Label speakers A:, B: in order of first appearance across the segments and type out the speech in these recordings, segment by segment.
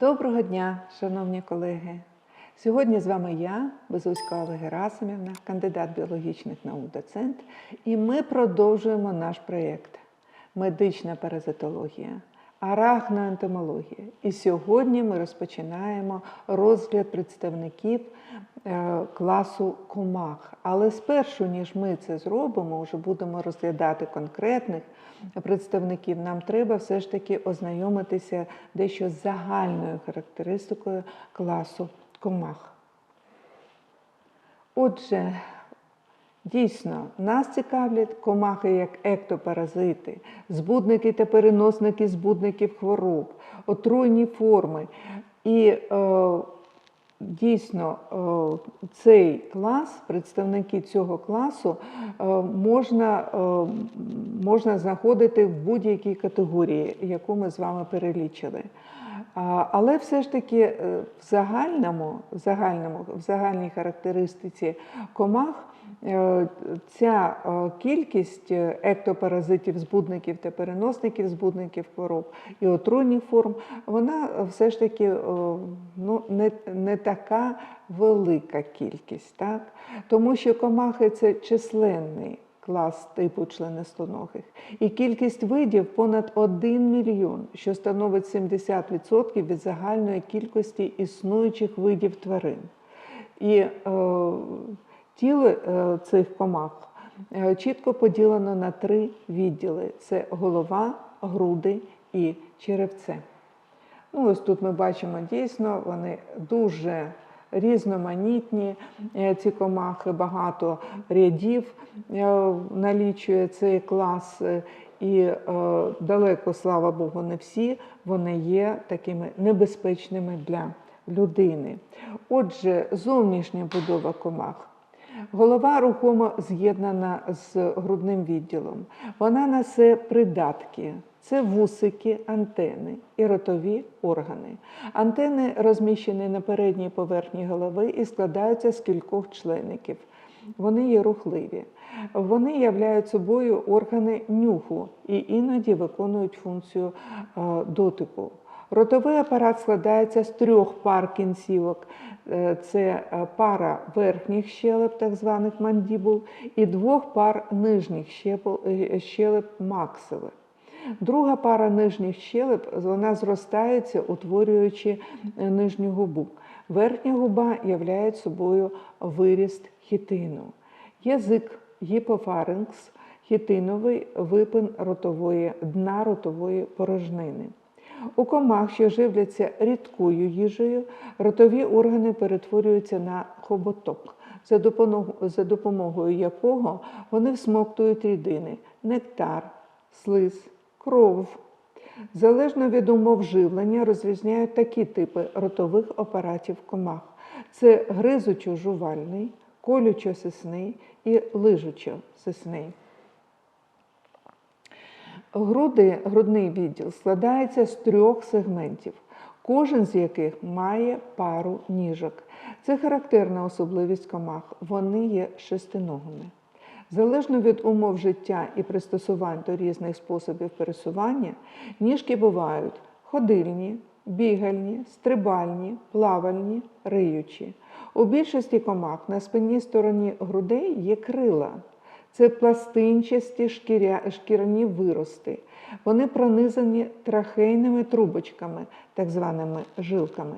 A: Доброго дня, шановні колеги! Сьогодні з вами я, Безуська Олега Герасимівна, кандидат біологічних наук, доцент, і ми продовжуємо наш проєкт Медична паразитологія, арахноентомологія. І сьогодні ми розпочинаємо розгляд представників е, класу комах. Але спершу, ніж ми це зробимо, вже будемо розглядати конкретних представників, нам треба все ж таки ознайомитися дещо з загальною характеристикою класу комах. Отже, дійсно, нас цікавлять комахи як ектопаразити, збудники та переносники збудників хвороб, отруйні форми. І е, дійсно е, цей клас, представники цього класу е, можна, е, можна знаходити в будь-якій категорії, яку ми з вами перелічили. Але все ж таки е, в загальному, в загальному, в загальній характеристиці комах ця е, кількість ектопаразитів, збудників та переносників збудників хвороб і отруйних форм, вона все ж таки е, ну, не, не така велика кількість, так? тому що комахи це численний клас типу членистоногих. І кількість видів понад 1 мільйон, що становить 70% від загальної кількості існуючих видів тварин. І е, тіло е, цих комах е, чітко поділено на три відділи: це голова, груди і черевце. Ну, ось тут ми бачимо дійсно, вони дуже різноманітні е, ці комахи, багато рядів налічує цей клас. І далеко, слава Богу, не всі вони є такими небезпечними для людини. Отже, зовнішня будова комах. Голова рухомо з'єднана з грудним відділом. Вона несе придатки. Це вусики, антени і ротові органи. Антени розміщені на передній поверхні голови і складаються з кількох члеників. Вони є рухливі. Вони являють собою органи нюху і іноді виконують функцію е, дотику. Ротовий апарат складається з трьох пар кінцівок. Е, Це е, пара верхніх щелеп, так званих мандібул, і двох пар нижніх е, щелеп максили. Друга пара нижніх щелеп вона зростається, утворюючи нижню губу. Верхня губа являє собою виріст хітину. Язик гіпофаринкс, хітиновий випин ротової, дна ротової порожнини. У комах, що живляться рідкою їжею, ротові органи перетворюються на хоботок, за допомогою, якого вони всмоктують рідини, нектар, слиз, кров. Залежно від умов живлення розрізняють такі типи ротових апаратів комах: це гризучо-жувальний, колючо-сисний і лижучо-сисний. Груди, грудний відділ складається з трьох сегментів, кожен з яких має пару ніжок. Це характерна особливість комах. Вони є шестиногими. Залежно від умов життя і пристосувань до різних способів пересування, ніжки бувають ходильні, бігальні, стрибальні, плавальні, риючі. У більшості комах на спинній стороні грудей є крила. Це пластинчасті шкіря, шкіряні вирости. Вони пронизані трахейними трубочками, так званими жилками.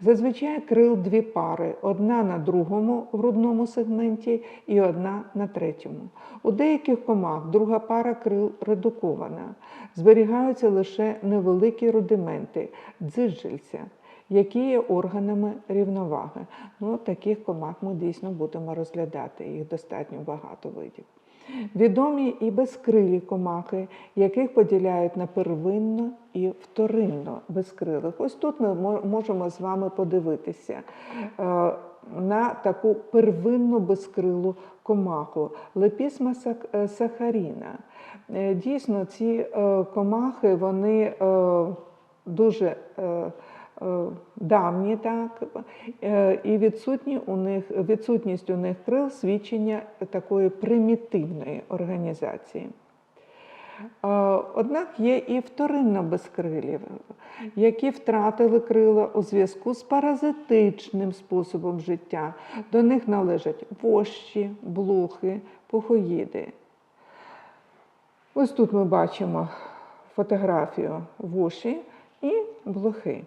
A: Зазвичай крил дві пари: одна на другому грудному сегменті і одна на третьому. У деяких комах друга пара крил редукована. Зберігаються лише невеликі рудименти дзиджельця, які є органами рівноваги. Ну, таких комах ми дійсно будемо розглядати, їх достатньо багато видів. Відомі і безкрилі комахи, яких поділяють на первинно і вторинно безкрилих. Ось тут ми можемо з вами подивитися е, на таку первинну безкрилу комаху лепісма е, сахаріна. Е, Дійсно, ці комахи вони дуже давні, так, е, і відсутні у них, відсутність у них крил свідчення такої примітивної організації. Е, Однак є і вторинно безкрилі, які втратили крила у зв'язку з паразитичним способом життя. До них належать вощі, блохи, пухоїди. Ось тут ми бачимо фотографію воші і блохи.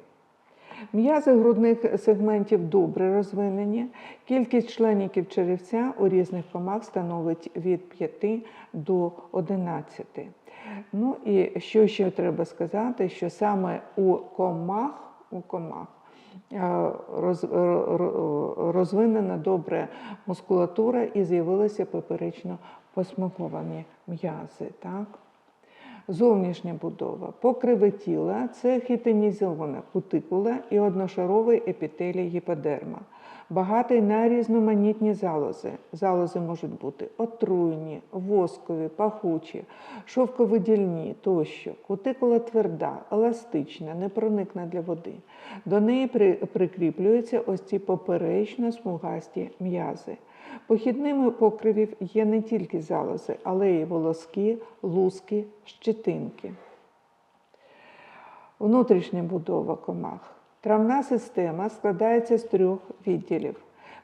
A: М'язи грудних сегментів добре розвинені. Кількість членників черевця у різних комах становить від 5 до 11. Ну і що ще треба сказати, що саме у комах, у комах е, роз, ро- ро- розвинена добре мускулатура і з'явилися поперечно посмаковані м'язи. Так? Зовнішня будова. Покриви тіла це хітинізована кутикула і одношаровий епітелій гіподерма. Багатий на різноманітні залози. Залози можуть бути отруйні, воскові, пахучі, шовковидільні тощо. Кутикула тверда, еластична, непроникна для води. До неї при- прикріплюються ось ці поперечно смугасті м'язи. Похідними покривів є не тільки залози, але й волоски, луски, щитинки. Внутрішня будова комах. Травна система складається з трьох відділів: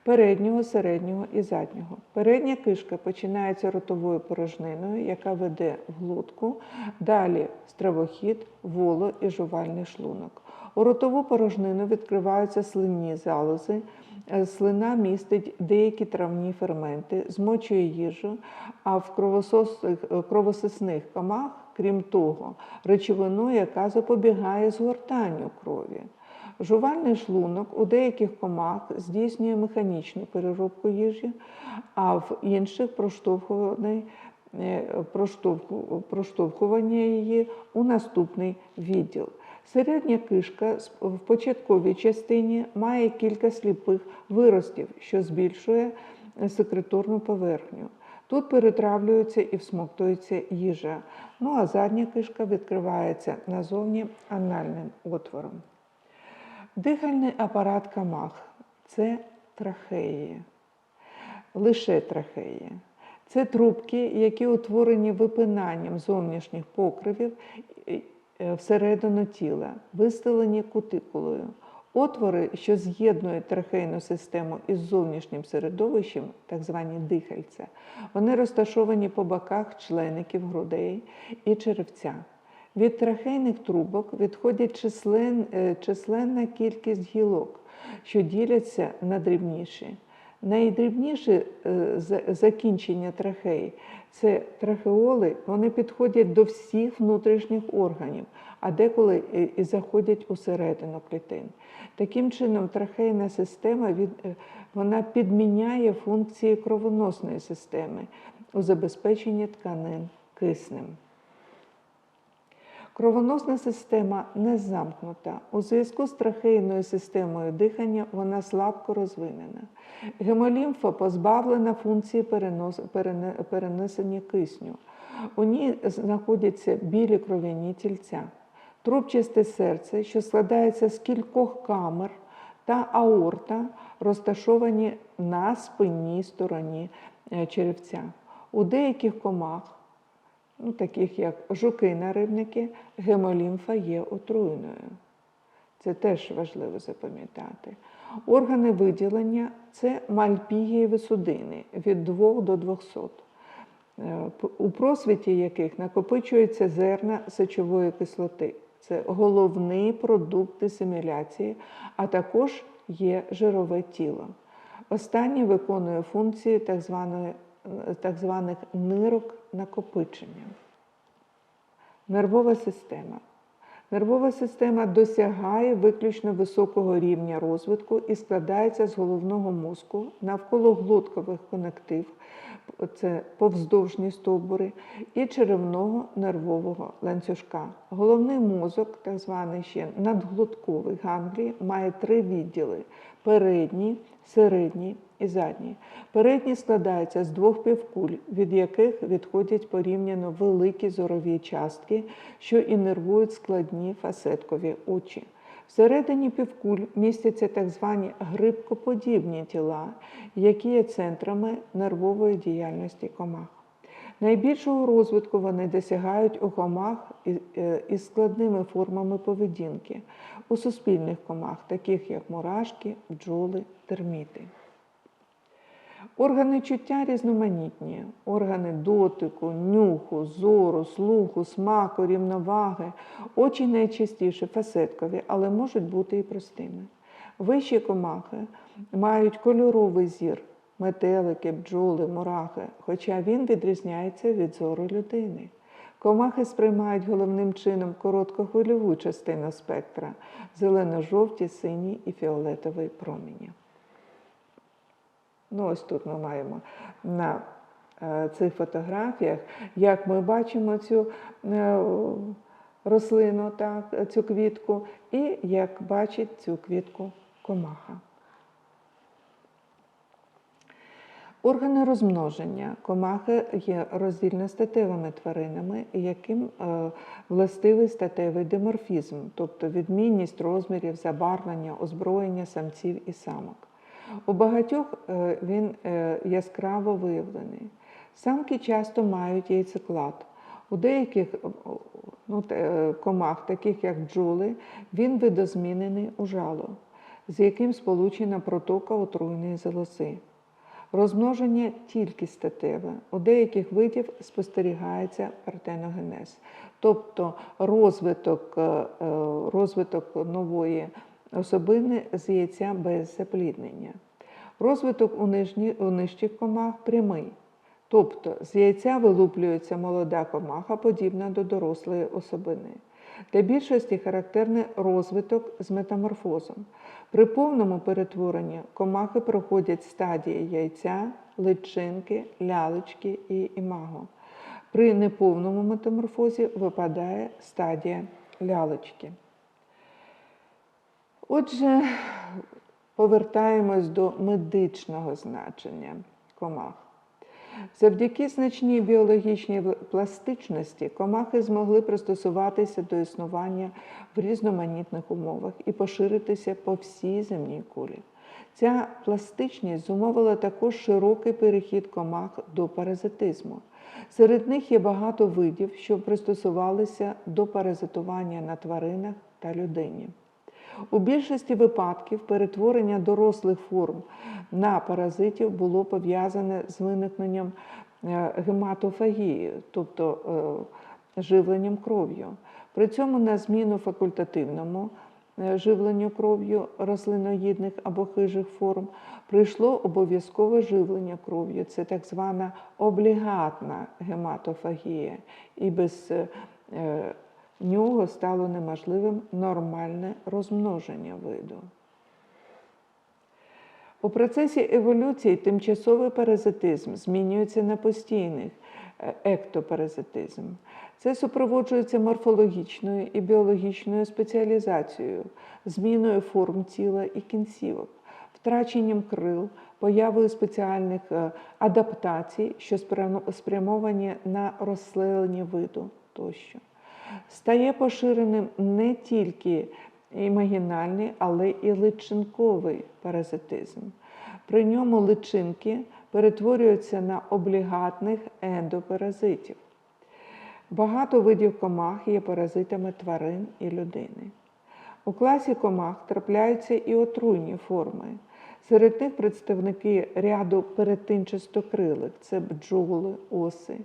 A: переднього, середнього і заднього. Передня кишка починається ротовою порожниною, яка веде в глотку, далі стравохід, воло і жувальний шлунок. У ротову порожнину відкриваються слинні залози. Е, Слина містить деякі травні ферменти, змочує їжу, а в кровососних- е, комах, крім того, речовину, яка запобігає згортанню крові. Жувальний шлунок у деяких комах здійснює механічну переробку їжі, а в інших е, проштовхування її у наступний відділ. Середня кишка в початковій частині має кілька сліпих виростів, що збільшує секреторну поверхню. Тут перетравлюється і всмоктується їжа. Ну а задня кишка відкривається назовні анальним отвором. Дихальний апарат камах це трахеї, лише трахеї. Це трубки, які утворені випинанням зовнішніх покривів е, всередину тіла, вистелені кутикулою. Отвори, що з'єднують трахейну систему із зовнішнім середовищем, так звані дихальця, вони розташовані по боках члеників грудей і черевця. Від трахейних трубок відходять числен, е, численна кількість гілок, що діляться на дрібніші. Найдрібніші е, закінчення трахеї це трахеоли, вони підходять до всіх внутрішніх органів, а деколи і- і заходять усередину клітин. Таким чином, трахейна система е, вона підміняє функції кровоносної системи у забезпеченні тканин киснем. Кровоносна система не замкнута. У зв'язку з трахейною системою дихання вона слабко розвинена. Гемолімфа позбавлена функції перенесення кисню. У ній знаходяться білі кров'яні тільця, трубчасте серце, що складається з кількох камер, та аорта, розташовані на спинній стороні е, черевця. У деяких комах ну, таких як жуки-нарибники, гемолімфа є отруйною. Це теж важливо запам'ятати. Органи виділення це мальпігієві судини від 2 до 200, е, у просвіті яких накопичуються зерна сечової кислоти. Це головний продукт дисиміляції, а також є жирове тіло. Останнє виконує функції так, так званих нирок накопичення. Нервова система. Нервова система досягає виключно високого рівня розвитку і складається з головного мозку, навколо глоткових конектив, це повздовжні стовбури, і черевного нервового ланцюжка. Головний мозок, так званий ще надглотковий ганглій, має три відділи: передній, середній і задній. Передній складається з двох півкуль, від яких відходять порівняно великі зорові частки, що інервують складні фасеткові очі. Всередині півкуль містяться так звані грибкоподібні тіла, які є центрами нервової діяльності комах. Найбільшого розвитку вони досягають у комах е, із складними формами поведінки, у суспільних комах, таких як мурашки, бджоли, терміти. Органи чуття різноманітні. Органи дотику, нюху, зору, слуху, смаку, рівноваги. Очі найчастіше фасеткові, але можуть бути і простими. Вищі комахи мають кольоровий зір, метелики, бджоли, мурахи, хоча він відрізняється від зору людини. Комахи сприймають головним чином короткохвильову частину спектра зелено-жовті, сині і фіолетовий промені. Ну, ось тут ми маємо на е, цих фотографіях, як ми бачимо цю е, рослину, так, цю квітку, і як бачить цю квітку комаха. Органи розмноження. Комахи є роздільно-статевими тваринами, яким е, властивий статевий диморфізм, тобто відмінність розмірів, забарвлення, озброєння самців і самок. У багатьох е, він е, яскраво виявлений. Самки часто мають яйцеклад. У деяких е, ну, комах, таких як бджоли, він видозмінений у жало, з яким сполучена протока отруйної залози. Розмноження тільки статеве. У деяких видів спостерігається партеногенез, тобто розвиток, розвиток нової особини з яйця без запліднення. Розвиток у, нижні, у нижчих комах прямий. Тобто з яйця вилуплюється молода комаха, подібна до дорослої особини. Для більшості характерний розвиток з метаморфозом. При повному перетворенні комахи проходять стадії яйця, личинки, лялечки і імаго. При неповному метаморфозі випадає стадія лялечки. Отже, повертаємось до медичного значення комах. Завдяки значній біологічній пластичності комахи змогли пристосуватися до існування в різноманітних умовах і поширитися по всій земній кулі. Ця пластичність зумовила також широкий перехід комах до паразитизму. Серед них є багато видів, що пристосувалися до паразитування на тваринах та людині. У більшості випадків перетворення дорослих форм на паразитів було пов'язане з виникненням е, гематофагії, тобто е, живленням кров'ю. При цьому на зміну факультативному е, живленню кров'ю рослиноїдних або хижих форм прийшло обов'язкове живлення кров'ю. Це так звана облігатна гематофагія. І без нього стало неможливим нормальне розмноження виду. У процесі еволюції тимчасовий паразитизм змінюється на постійний е, ектопаразитизм. Це супроводжується морфологічною і біологічною спеціалізацією, зміною форм тіла і кінцівок, втраченням крил, появою спеціальних е, адаптацій, що спрямовані на розселення виду тощо. Стає поширеним не тільки імагінальний, але і личинковий паразитизм. При ньому личинки перетворюються на облігатних ендопаразитів. Багато видів комах є паразитами тварин і людини. У класі комах трапляються і отруйні форми. Серед них представники ряду перетинчастокрилих це бджоли, оси.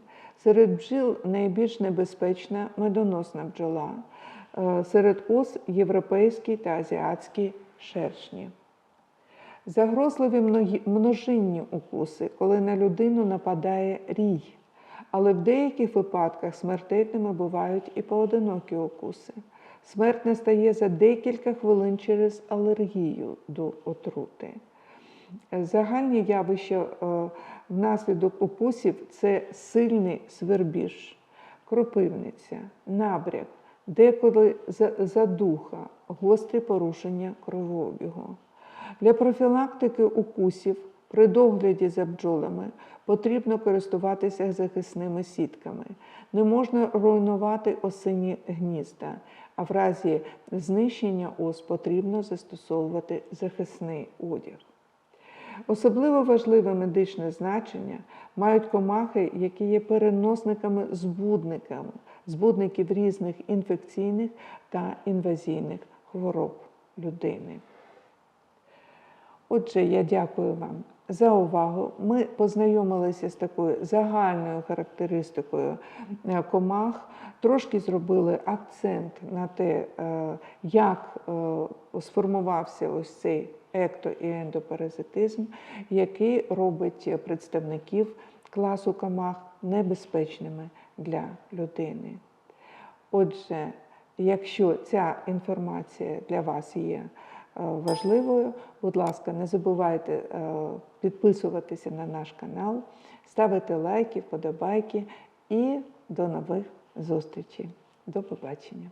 A: Серед бджіл найбільш небезпечна медоносна бджола. Е, Серед ос європейські та азіатські шершні. Загрозливі множинні укуси, коли на людину нападає рій. Але в деяких випадках смертельними бувають і поодинокі укуси. Смерть настає за декілька хвилин через алергію до отрути. Загальні явища е, внаслідок укусів це сильний свербіж, кропивниця, набряк, деколи задуха, гострі порушення кровообігу. Для профілактики укусів при догляді за бджолами потрібно користуватися захисними сітками. Не можна руйнувати осині гнізда, а в разі знищення ос потрібно застосовувати захисний одяг. Особливо важливе медичне значення мають комахи, які є переносниками збудниками, збудників різних інфекційних та інвазійних хвороб людини. Отже, я дякую вам за увагу. Ми познайомилися з такою загальною характеристикою е, комах, трошки зробили акцент на те, е, як е, сформувався ось цей екто- і ендопаразитизм, який робить представників класу комах небезпечними для людини. Отже, якщо ця інформація для вас є важливою, будь ласка, не забувайте е, підписуватися на наш канал, ставити лайки, вподобайки і до нових зустрічей. До побачення!